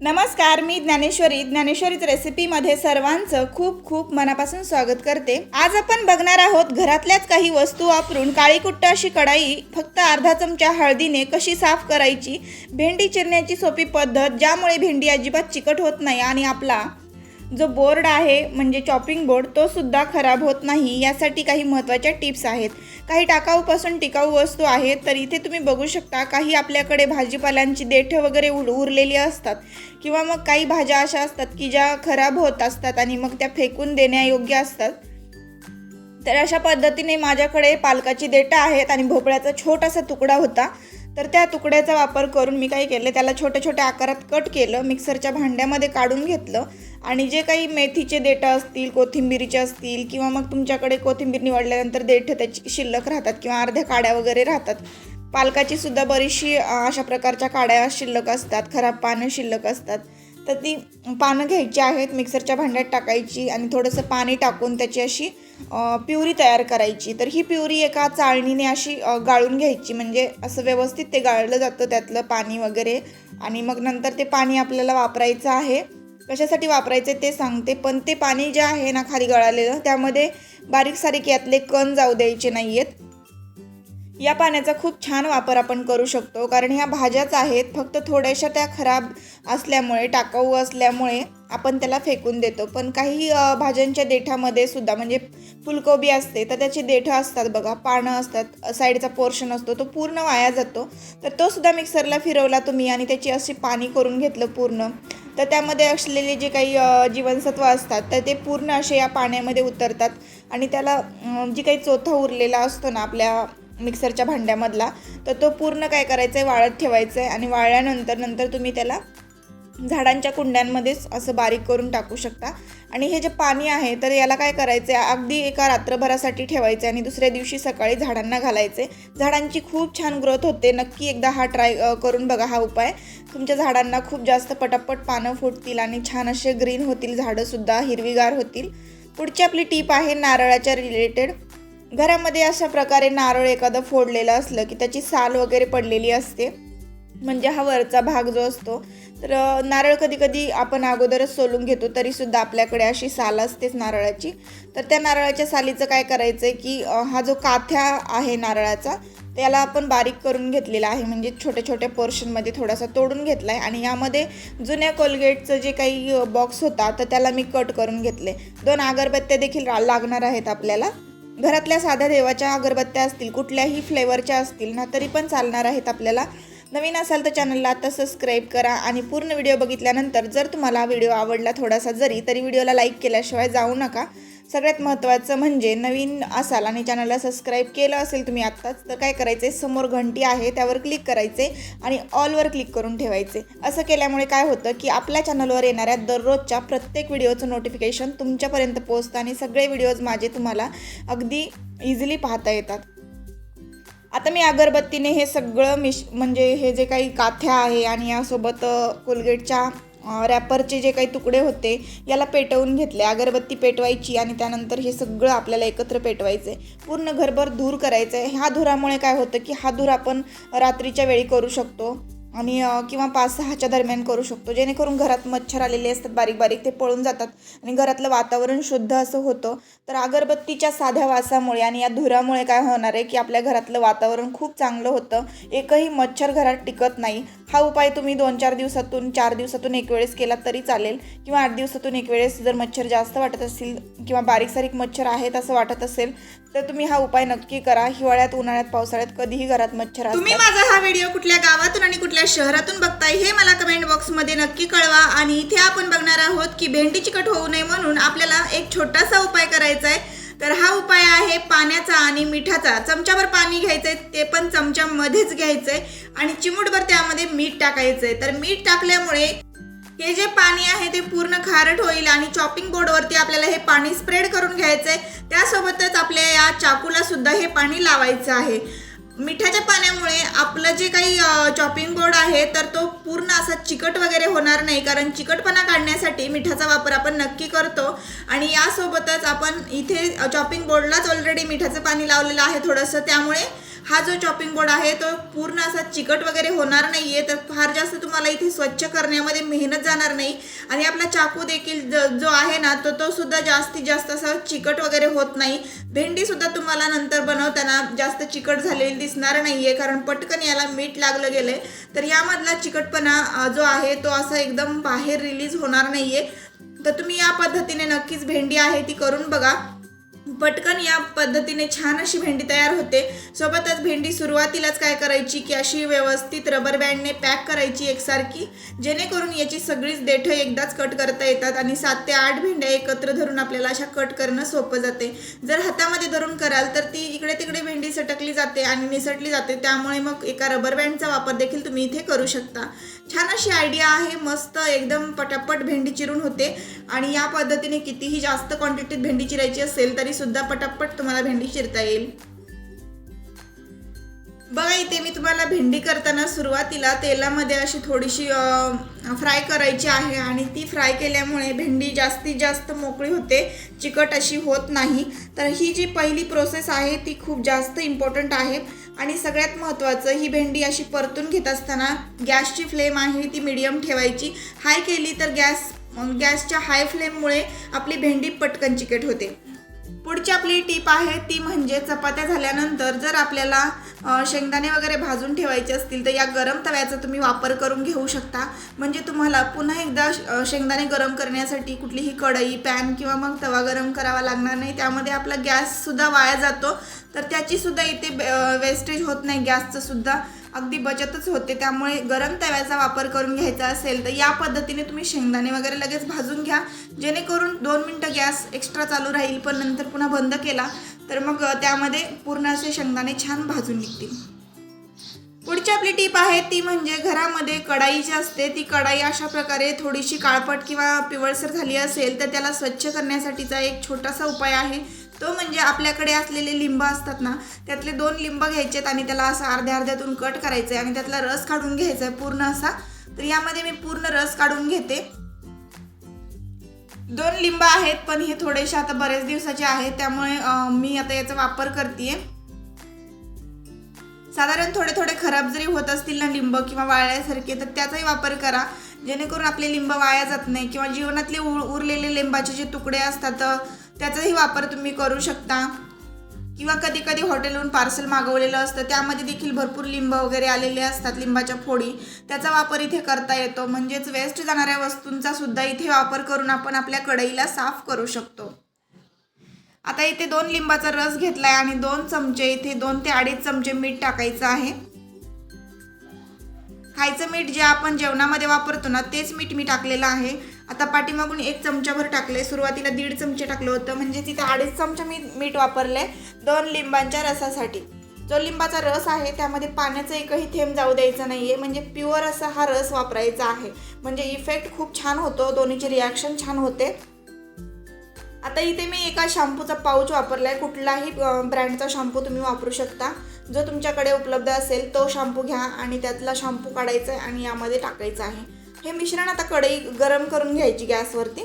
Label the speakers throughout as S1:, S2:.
S1: नमस्कार मी ज्ञानेश्वरी. ज्ञानेश्वरीच रेसिपीमध्ये सर्वांचं खूप खूप मनापासून स्वागत करते. आज आपण बघणार आहोत घरातल्याच काही वस्तू वापरून काळीकुट्ट अशी कढाई फक्त अर्धा चमचा हळदीने कशी साफ करायची भेंडी चिरण्याची सोपी पद्धत ज्यामुळे भेंडी अजिबात चिकट होत नाही आणि आपला जो बोर्ड आहे म्हणजे चॉपिंग बोर्ड तो सुद्धा खराब होत नाही यासाठी काही महत्त्वाच्या टिप्स आहेत. काही टाकाऊपासून टिकाऊ वस्तू आहेत तर इथे तुम्ही बघू शकता काही आपल्याकडे भाजीपाल्यांची देठं वगैरे उर उरलेली असतात. किंवा मग काही भाज्या अशा असतात की ज्या खराब होत असतात आणि मग त्या फेकून देण्यायोग्य असतात. तर अशा पद्धतीने माझ्याकडे पालकाची देठं आहेत आणि भोपळ्याचा छोटासा तुकडा होता. तर त्या तुकड्याचा वापर करून मी काय केलं त्याला छोट्या छोट्या आकारात कट केलं मिक्सरच्या भांड्यामध्ये काढून घेतलं. आणि जे काही मेथीचे देठं असतील कोथिंबीरीचे असतील किंवा मग तुमच्याकडे कोथिंबीर निवडल्यानंतर देठं त्याची शिल्लक राहतात किंवा अर्ध्या काड्या वगैरे राहतात. पालकाची सुद्धा बरीचशी अशा प्रकारच्या काड्या शिल्लक असतात खराब पानं शिल्लक असतात. तर ती पानं घ्यायची आहेत मिक्सरच्या भांड्यात टाकायची आणि थोडंसं पाणी टाकून त्याची अशी प्युरी तयार करायची. तर ही प्युरी एका चाळणीने अशी गाळून घ्यायची. म्हणजे असं व्यवस्थित ते गाळलं जातं त्यातलं पाणी वगैरे. आणि मग नंतर ते पाणी आपल्याला वापरायचं आहे. कशासाठी वापरायचे ते सांगते. पण ते पाणी जे आहे ना खाली गळालेलं त्यामध्ये बारीक सारीक यातले कण जाऊ द्यायचे नाही आहेत या पाण्याचा खूप छान वापर आपण करू शकतो. कारण ह्या भाज्याच आहेत फक्त थोड्याशा त्या खराब असल्यामुळे टाकाऊ असल्यामुळे आपण त्याला फेकून देतो. पण काही भाज्यांच्या देठामध्ये सुद्धा म्हणजे फुलकोबी असते तर त्याची देठं असतात बघा पानं असतात साईडचा पोर्शन असतो तो पूर्ण वाया जातो. तर तो सुद्धा मिक्सरला फिरवला तुम्ही आणि त्याची अशी पाणी करून घेतलं पूर्ण. तर त्यामध्ये असलेले जे काही जीवनसत्व असतात तर ते पूर्ण असे या पाण्यामध्ये उतरतात. आणि त्याला जी काही चोथा उरलेला असतो ना आपल्या मिक्सरच्या भांड्यामधला तर तो पूर्ण काय करायचं आहे वाळत ठेवायचं आहे आणि वाळल्यानंतर नंतर तुम्ही त्याला झाडांच्या कुंड्यांमध्येच असं बारीक करून टाकू शकता. आणि हे जे पाणी आहे तर याला काय करायचं आहे अगदी एका रात्रभरासाठी ठेवायचं आणि दुसऱ्या दिवशी सकाळी झाडांना घालायचे झाडांची खूप छान ग्रोथ होते. नक्की एकदा हा ट्राय करून बघा हा उपाय. तुमच्या झाडांना खूप जास्त पटापट पानं फुटतील आणि छान असे ग्रीन होतील झाडंसुद्धा हिरवीगार होतील. पुढची आपली टीप आहे नारळाच्या रिलेटेड घरामध्ये अशा प्रकारे नारळ एखादं फोडलेलं असलं की त्याची साल वगैरे पडलेली असते. म्हणजे हा वरचा भाग जो असतो तर नारळ कधी कधी आपण अगोदरच सोलून घेतो तरीसुद्धा आपल्याकडे अशी साल असतेच नारळाची. तर त्या नारळाच्या सालीचं काय करायचं आहे की हा जो काथ्या आहे नारळाचा त्याला आपण बारीक करून घेतलेला आहे. म्हणजे छोट्या छोट्या पोर्शनमध्ये थोडासा तोडून घेतला आहे आणि यामध्ये जुन्या कोलगेटचं जे काही बॉक्स होता तर त्याला मी कट करून घेतले दोन अगरबत्त्या देखील रा- लागणार आहेत आपल्याला. घरातल्या साध्या देवाच्या अगरबत्त्या असतील कुठल्याही फ्लेवरच्या असतील ना तरी पण चालणार आहेत आपल्याला. नवीन असाल तर चॅनलला आता सबस्क्राईब करा आणि पूर्ण व्हिडिओ बघितल्यानंतर जर तुम्हाला व्हिडिओ आवडला थोडासा जरी तरी व्हिडिओला लाईक केल्याशिवाय जाऊ नका. सगळ्यात महत्त्वाचं म्हणजे नवीन असाल आणि चॅनलला सबस्क्राईब केलं असेल तुम्ही आत्ताच तर काय करायचं आहे समोर घंटी आहे त्यावर क्लिक करायचे आणि ऑलवर क्लिक करून ठेवायचे असं केल्यामुळे काय होतं की आपल्या चॅनलवर येणाऱ्या दररोजच्या प्रत्येक व्हिडिओचं नोटिफिकेशन तुमच्यापर्यंत पोहोचतं आणि सगळे व्हिडिओज माझे तुम्हाला अगदी इझिली पाहता येतात. आता मी अगरबत्तीने हे सगळं मिश म्हणजे हे जे काही काथ्या आहे आणि यासोबत कोलगेटच्या रॅपरचे जे काही तुकडे होते याला पेटवून घेतले अगरबत्ती पेटवायची आणि त्यानंतर हे सगळं आपल्याला एकत्र पेटवायचं आहे पूर्ण घरभर धूर करायचं आहे ह्या धुरामुळे काय होतं की हा धूर आपण रात्रीच्या वेळी करू शकतो. आणि किंवा पाच सहाच्या दरम्यान करू शकतो. जेणेकरून घरात मच्छर आलेले असतात बारीक बारीक ते पळून जातात आणि घरातलं वातावरण शुद्ध असं होतं. तर अगरबत्तीच्या साध्या वासामुळे आणि या धुरामुळे काय होणार आहे की आपल्या घरातलं वातावरण खूप चांगलं होतं. एकही मच्छर घरात टिकत नाही. हा उपाय तुम्ही दोन चार दिवसातून चार दिवसातून एक वेळेस केला तरी चालेल. किंवा आठ दिवसातून एक वेळेस जर मच्छर जास्त वाटत असतील किंवा बारीक सारीक मच्छर आहेत असं वाटत असेल तर तुम्ही हा उपाय नक्की करा. हिवाळ्यात उन्हाळ्यात पावसाळ्यात कधीही घरात मच्छर
S2: तुम्ही माझा हा व्हिडिओ कुठल्या गावातून आणि कुठल्या शहरातून बघताय हे मला कमेंट बॉक्समध्ये नक्की कळवा आणि इथे आपण बघणार आहोत की भेंडी चिकट होऊ नये म्हणून आपल्याला एक छोटासा उपाय करायचा आहे तर हा उपाय आहे पाण्याचा आणि मिठाचा. चमच्यावर पाणी घ्यायचंय ते पण चमच्यामध्येच घ्यायचंय आणि चिमूटभर त्यामध्ये मीठ टाकायचंय. तर मीठ टाकल्यामुळे हे जे पाणी आहे ते पूर्ण खारट होईल आणि चॉपिंग बोर्डवरती आपल्याला हे पाणी स्प्रेड करून घ्यायचंय. त्यासोबतच आपल्या या चाकूला सुद्धा हे पाणी लावायचं आहे. मिठाच्या पाण्यामुळे आपलं जे काही चॉपिंग बोर्ड आहे तर तो पूर्ण असा चिकट वगैरे होणार नाही. कारण चिकटपणा काढण्यासाठी मिठाचा वापर आपण नक्की करतो. आणि यासोबतच आपण इथे चॉपिंग बोर्डलाच ऑलरेडी मिठाचं पाणी लावलेलं आहे थोडंसं. त्यामुळे
S1: हा जो चॉपिंग बोर्ड आहे तो पूर्ण असा चिकट वगैरे होणार नाही आहे तर फार जास्त तुम्हाला इथे स्वच्छ करण्यामध्ये मेहनत जाणार नाही. आणि आपला चाकू देखील ज- जो आहे ना तो तो सुद्धा जास्तीत जास्त असा चिकट वगैरे होत नाही. भेंडी सुद्धा तुम्हाला नंतर बनवताना जास्त चिकट झालेली दिसणार नाही आहे कारण पटकन याला मीठ लागलं गेलंय. तर यामधला चिकटपणा जो आहे तो असा एकदम बाहेर रिलीज होणार नाही आहे तर तुम्ही या पद्धतीने नक्कीच भेंडी आहे ती करून बघा. पटकन या पद्धतीने छान अशी भेंडी तयार होते. सोबतच भेंडी सुरुवातीलाच काय करायची की अशी व्यवस्थित रबर बँडने पॅक करायची एकसारखी जेणेकरून याची सगळीच देठं एकदाच कट करता येतात आणि सात ते आठ भेंड्या एकत्र धरून आपल्याला अशा कट करणं सोपं जाते. जर हातामध्ये धरून कराल तर ती इकडे तिकडे भेंडी सटकली जाते आणि निसटली जाते. त्यामुळे मग एका रबर बँडचा वापर देखील तुम्ही इथे करू शकता. छान अशी आयडिया आहे मस्त एकदम पटापट भेंडी चिरून होते. आणि या पद्धतीने कितीही जास्त क्वांटिटीत भेंडी चिरायची असेल तरी सुद्धा पटापट तुम्हाला भेंडी चिरता येईल. बघा इथे मी तुम्हाला भेंडी करताना सुरुवातीला तेलामध्ये अशी थोडीशी फ्राय करायची आहे आणि ती फ्राय केल्यामुळे भेंडी जास्तीत जास्त मोकळी होते चिकट अशी होत नाही. तर ही जी पहिली प्रोसेस आहे ती खूप जास्त इम्पॉर्टंट आहे. आणि सगळ्यात महत्त्वाचं ही भेंडी अशी परतून घेत असताना गॅसची फ्लेम आहे ती मिडियम ठेवायची. हाय केली तर गॅस गॅसच्या हाय फ्लेममुळे आपली भेंडी पटकन चिकट होते. पुढची आपली टीप आहे ती म्हणजे चपात्या झाल्यानंतर जर आपल्याला शेंगदाणे वगैरे भाजून ठेवायचे असतील तर या गरम तव्याचा तुम्ही वापर करून घेऊ शकता. म्हणजे तुम्हाला पुन्हा एकदा शेंगदाणे गरम करण्यासाठी कुठलीही कढई पॅन किंवा मग तवा गरम करावा लागणार नाही. त्यामध्ये आपला गॅससुद्धा वाया जातो. तर त्याचीसुद्धा इथे वेस्टेज होत नाही. गॅसचंसुद्धा अगदी बचतच होते. त्यामुळे गरम तव्याचा वापर करून घ्यायचा असेल तर या पद्धतीने तुम्ही शेंगदाणे वगैरे लगेच भाजून घ्या. जेणेकरून दोन मिनटं गॅस एक्स्ट्रा चालू राहील पण नंतर पुन्हा बंद केला तर मग त्यामध्ये पूर्ण असे शेंगदाणे छान भाजून निघतील. पुढची आपली टीप आहे ती म्हणजे घरामध्ये कढाई जी असते ती कढाई अशा प्रकारे थोडीशी काळपट किंवा पिवळसर झाली असेल तर त्याला स्वच्छ करण्यासाठीचा एक छोटासा उपाय आहे. तो म्हणजे आपल्याकडे असलेले लिंब असतात ना त्यातले दोन लिंब घ्यायचेत आणि त्याला असं अर्ध्या अर्ध्यातून कट करायचं आहे आणि त्यातला रस काढून घ्यायचा आहे पूर्ण असा. तर यामध्ये मी पूर्ण रस काढून घेते. दोन लिंब आहेत पण हे थोडेसे आता बरेच दिवसाचे आहेत त्यामुळे मी आता याचा वापर करते साधारण थोडे थोडे खराब जरी होत असतील ना लिंब किंवा वाळल्यासारखे तर त्याचाही वापर करा. जेणेकरून आपले लिंब वाया जात नाही किंवा जीवनातले उर उरलेले लिंबाचे जे तुकडे असतात त्याचाही वापर तुम्ही करू शकता. किंवा कधी कधी हॉटेलहून पार्सल मागवलेलं असतं. त्यामध्ये देखील भरपूर लिंब वगैरे आलेले असतात लिंबाच्या फोडी. त्याचा वापर इथे करता येतो. म्हणजेच वेस्ट जाणाऱ्या वस्तूंचा सुद्धा इथे वापर करून आपण आपल्या कढईला साफ करू शकतो. आता इथे दोन लिंबाचा रस घेतलाय आणि दोन चमचे इथे दोन ते अडीच चमचे मीठ टाकायचं आहे. खायचं मीठ जे आपण जेवणामध्ये वापरतो ना तेच मीठ मी टाकलेलं आहे. आता पाठीमागून एक चमचाभर टाकले सुरुवातीला दीड चमचे टाकलं होतं. म्हणजे तिथे अडीच चमचा मी मीठ वापरले दोन लिंबांच्या रसासाठी. जो लिंबाचा रस आहे त्यामध्ये पाण्याचा एकही थेंब जाऊ द्यायचा नाही आहे म्हणजे प्युअर असा हा रस वापरायचा आहे. म्हणजे इफेक्ट खूप छान होतो. दोन्हीचे रिॲक्शन छान होते. आता इथे मी एका शॅम्पूचा पाऊच वापरला आहे कुठलाही ब्रँडचा शॅम्पू तुम्ही वापरू शकता. जो तुमच्याकडे उपलब्ध असेल तो शॅम्पू घ्या आणि त्यातला शॅम्पू काढायचा आहे आणि यामध्ये टाकायचं आहे. हे मिश्रण आता कढई गरम करून घ्यायची गॅसवरती.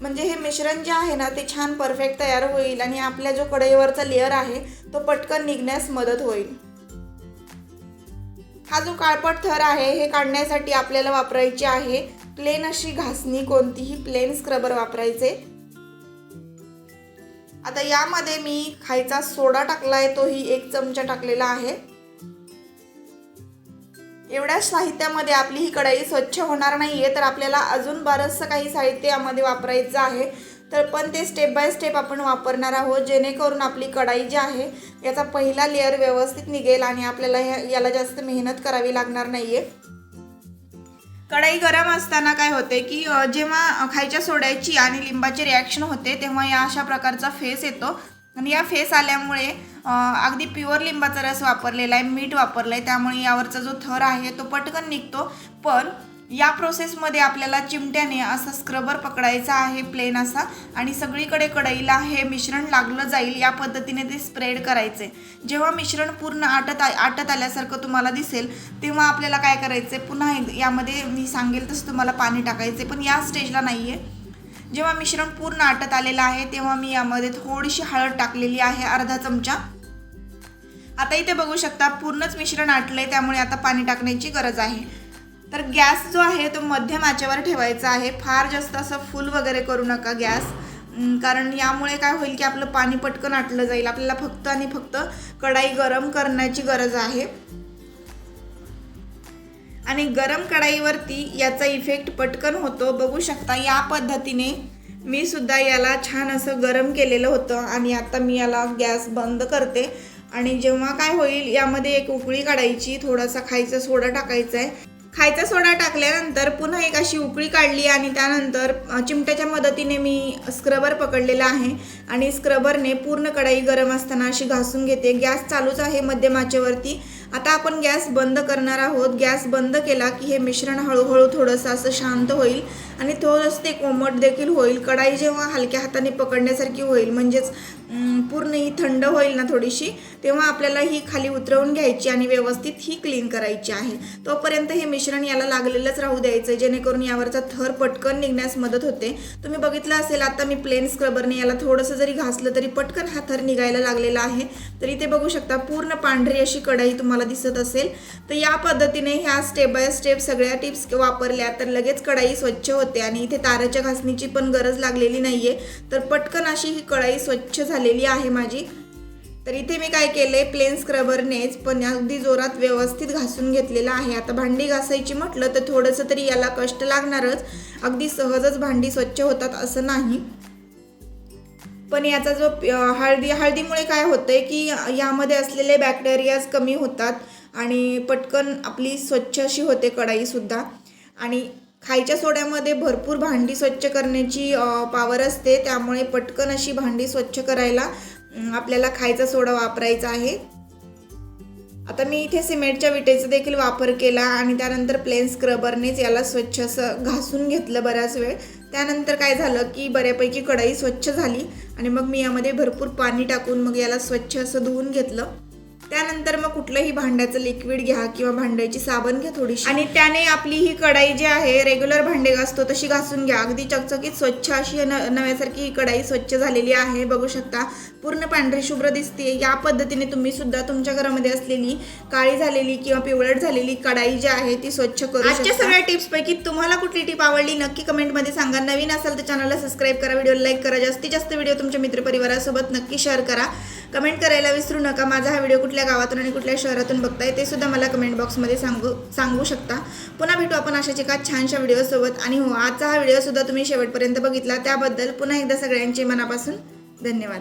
S1: म्हणजे हे मिश्रण जे आहे ना ते छान परफेक्ट तयार होईल आणि आपल्या जो कढईवरचा लेअर आहे तो पटकन निघण्यास मदत होईल. हा जो काळपट थर आहे हे काढण्यासाठी आपल्याला वापरायची आहे प्लेन अशी घासणी कोणतीही प्लेन स्क्रबर वापरायचे. आता यामध्ये मी खायचा सोडा टाकलाय तोही एक चमचा टाकलेला आहे. एवढ्या साहित्यामध्ये आपली ही कढई स्वच्छ होणार नाही आहे तर आपल्याला अजून बरंचसं काही साहित्य यामध्ये वापरायचं आहे. तर पण ते स्टेप बाय स्टेप आपण वापरणार आहोत जेणेकरून आपली कढाई जी आहे याचा पहिला लेअर व्यवस्थित निघेल आणि आपल्याला ह्या- याला जास्त मेहनत करावी लागणार नाही आहे कढाई गरम असताना काय होते की जेव्हा खायच्या सोड्याची आणि लिंबाची रिॲक्शन होते तेव्हा या अशा प्रकारचा फेस येतो. आणि या फेस आल्यामुळे अगदी प्युअर लिंबाचा रस वापरलेला आहे मीठ वापरलं आहे. त्यामुळे यावरचा जो थर आहे तो पटकन निघतो. पण या प्रोसेसमध्ये आपल्याला चिमट्याने असा स्क्रबर पकडायचा आहे प्लेन असा आणि सगळीकडे कढईला हे मिश्रण लागलं जाईल या पद्धतीने ते स्प्रेड करायचे. जेव्हा मिश्रण पूर्ण आटत आ- आटत आल्यासारखं तुम्हाला दिसेल तेव्हा आपल्याला काय करायचं पुन्हा यामध्ये मी सांगेल तसं तुम्हाला पाणी टाकायचे पण या स्टेजला नाही आहे जेव्हा मिश्रण पूर्ण आटत आलेलं आहे तेव्हा मी यामध्ये थोडीशी हळद टाकलेली आहे अर्धा चमचा. आता इथे बघू शकता पूर्णच मिश्रण आटलं आहे त्यामुळे आता पाणी टाकण्याची गरज आहे. तर गॅस जो आहे तो मध्यम आचेवर ठेवायचा आहे. फार जास्त असं फुल वगैरे करू नका गॅस. कारण यामुळे काय होईल की आपलं पाणी पटकन आटलं जाईल. आपल्याला फक्त आणि फक्त कढाई गरम करण्याची गरज आहे. आणि गरम कढाईवरती याचा इफेक्ट पटकन होतो. बघू शकता या पद्धतीने मी सुद्धा याला छान असं गरम केलेलं होतं. आणि आता मी याला गॅस बंद करते. आणि जेव्हा काय होईल यामध्ये एक उकळी काढायची थोडासा खायचा सोडा टाकायचा आहे. खायचा सोडा टाकल्यानंतर पुन्हा एक अशी उकळी काढली आणि त्यानंतर चिमट्याच्या मदतीने मी स्क्रबर पकडलेला आहे. आणि स्क्रबरने पूर्ण कढाई गरम असताना अशी घासून घेते. गॅस चालूच आहे मध्यमाचेवरती आता आपण गॅस बंद करणार आहोत. गॅस बंद केला की हे मिश्रण हळूहळू थोडंसं असं शांत होईल. आणि थोडंसं ते कोमट देखील होईल कढाई जेव्हा हलक्या हाताने पकडण्यासारखी होईल म्हणजेच पूर्ण ही थंड होईल ना थोडीशी तेव्हा आपल्याला ही खाली उतरवून घ्यायची आणि व्यवस्थित ही क्लीन करायची आहे. तोपर्यंत हे मिश्रण याला लागलेलंच राहू द्यायचं जेणेकरून यावरचा थर पटकन निघण्यास मदत होते. तुम्ही बघितलं असेल आता मी प्लेन स्क्रबरने याला थोडंसं जरी घासलं तरी पटकन हा थर निघायला लागलेला आहे. तर इथे बघू शकता पूर्ण पांढरी अशी कढाई तुम्हाला दिसत असेल. तर या पद्धतीने ह्या स्टेप बाय स्टेप सगळ्या टिप्स वापरल्या तर लगेच कढाई स्वच्छ होते. आणि इथे ताराच्या घासणीची पण गरज लागलेली नाहीये. तर पटकन अशी ही कढाई स्वच्छ झालेली आहे माझी. तर इथे मी काय केलंय? प्लेन स्क्रबरनेच पण अगदी जोरात व्यवस्थित घासून घेतलेलं आहे. आता भांडी घासायची म्हटलं तर थोडंसं तरी याला कष्ट लागणारच. अगदी सहजच भांडी स्वच्छ होतात असं नाही. पण याचा जो हळदी हळदीमुळे काय होतंय की यामध्ये असलेले बॅक्टेरियाज कमी होतात आणि पटकन आपली स्वच्छ अशी होते कढाईसुद्धा आणि खायच्या सोड्यामध्ये भरपूर भांडी स्वच्छ करण्याची पावर असते. त्यामुळे पटकन अशी भांडी स्वच्छ करायला आपल्याला खायचा सोडा वापरायचा आहे. आता मी इथे सिमेंटच्या विटेचा देखील वापर केला आणि त्यानंतर प्लेन स्क्रबरनेच याला स्वच्छ असं घासून घेतलं बराच वेळ. त्यानंतर काय झालं की बऱ्यापैकी कढाई स्वच्छ झाली आणि मग मी यामध्ये भरपूर पाणी टाकून मग याला स्वच्छ असं धुवून घेतलं. त्यानंतर मग कुठलंही भांड्याचं लिक्विड घ्या किंवा भांड्याची साबण घ्या थोडीशी. आणि त्याने आपली ही कढाई जी आहे रेग्युलर भांडे घासतो तशी घासून घ्या. अगदी चकचकीत स्वच्छ अशी न नव्यासारखी ही कढाई स्वच्छ झालेली आहे बघू शकता. पूर्ण पांढरी शुभ्र दिसते या पद्धतीने तुम्ही सुद्धा तुमच्या घरामध्ये असलेली काळी झालेली किंवा पिवळट झालेली कढाई जी आहे ती स्वच्छ करू आजच्या सगळ्या टिप्स पैकी तुम्हाला कुठली टिप आवडली नक्की कमेंटमध्ये सांगा. नवीन असाल तर चॅनलला सबस्क्राईब करा व्हिडिओ लाईक करा. जास्तीत जास्त व्हिडिओ तुमच्या मित्रपरिवारासोबत नक्की शेअर करा. कमेंट करायला विसरू नका. माझा हा व्हिडिओ कुठल्या गावातून आणि कुठल्या शहरातून बघताय ते सुद्धा मला कमेंट बॉक्समध्ये सांगू सांगू शकता. पुन्हा भेटू आपण अशाच एका छानशा व्हिडिओसोबत. आणि हो आजचा हा व्हिडिओ सुद्धा तुम्ही शेवटपर्यंत बघितला. त्याबद्दल पुन्हा एकदा सगळ्यांचे मनापासून धन्यवाद.